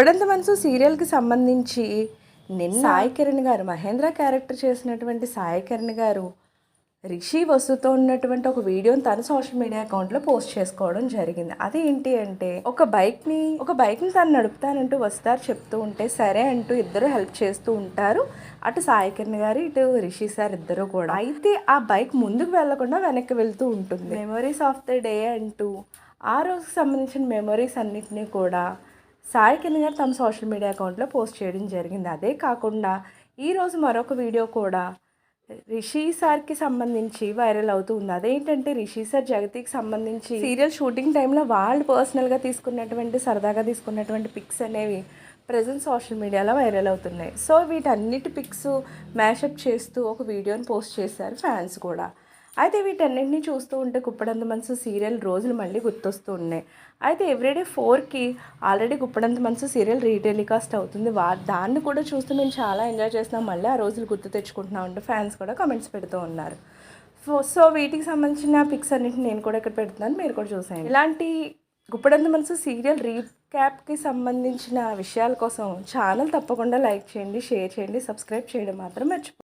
గుప్పెడంత మనసు సీరియల్కి సంబంధించి నిన్న సాయి కిరణ్ గారు మహేంద్ర క్యారెక్టర్ చేసినటువంటి సాయి కిరణ్ గారు రిషి వస్తుతో ఉన్నటువంటి ఒక వీడియోని తన సోషల్ మీడియా అకౌంట్లో పోస్ట్ చేసుకోవడం జరిగింది. అది ఏంటి అంటే ఒక బైక్ని ఒక బైక్ని తను నడుపుతానంటూ వస్తారు చెప్తూ ఉంటే సరే అంటూ ఇద్దరు హెల్ప్ చేస్తూ ఉంటారు. అటు సాయి కిరణ్ గారు ఇటు రిషి సార్ ఇద్దరు కూడా. అయితే ఆ బైక్ ముందుకు వెళ్ళకుండా వెనక్కి వెళ్తూ ఉంటుంది. మెమరీస్ ఆఫ్ ద డే అంటూ ఆ రోజుకి సంబంధించిన మెమరీస్ అన్నిటినీ కూడా సాయి కిరణ్ గారు తమ సోషల్ మీడియా అకౌంట్లో పోస్ట్ చేయడం జరిగింది. అదే కాకుండా ఈరోజు మరొక వీడియో కూడా రిషి సార్కి సంబంధించి వైరల్ అవుతూ ఉంది. అదేంటంటే రిషి సార్ జగతికి సంబంధించి సీరియల్ షూటింగ్ టైంలో వాళ్ళు పర్సనల్గా తీసుకున్నటువంటి సరదాగా తీసుకున్నటువంటి పిక్స్ అనేవి ప్రజెంట్ సోషల్ మీడియాలో వైరల్ అవుతున్నాయి. సో వీటన్నిటి పిక్స్ మ్యాషప్ చేస్తూ ఒక వీడియోని పోస్ట్ చేశారు ఫ్యాన్స్ కూడా. అయితే వీటన్నింటినీ చూస్తూ ఉంటే కుప్పడంత మనసు సీరియల్ రోజులు మళ్ళీ గుర్తొస్తూ ఉన్నాయి. అయితే ఎవ్రీడే ఫోర్కి ఆల్రెడీ గుప్పడంత మనసు సీరియల్ రీటెలికాస్ట్ అవుతుంది. వా దాన్ని కూడా చూస్తూ మేము చాలా ఎంజాయ్ చేస్తున్నాం. మళ్ళీ ఆ రోజులు గుర్తు తెచ్చుకుంటున్నాం అంటే ఫ్యాన్స్ కూడా కమెంట్స్ పెడుతూ ఉన్నారు. సో- వీటికి సంబంధించిన పిక్స్ అన్నింటిని నేను కూడా ఇక్కడ పెడుతున్నాను. మీరు కూడా చూసాను ఇలాంటి గుప్పడంత మనసు సీరియల్ రీక్యాప్కి సంబంధించిన విషయాల కోసం ఛానల్ తప్పకుండా లైక్ చేయండి షేర్ చేయండి సబ్స్క్రైబ్ చేయడం మాత్రం మర్చిపో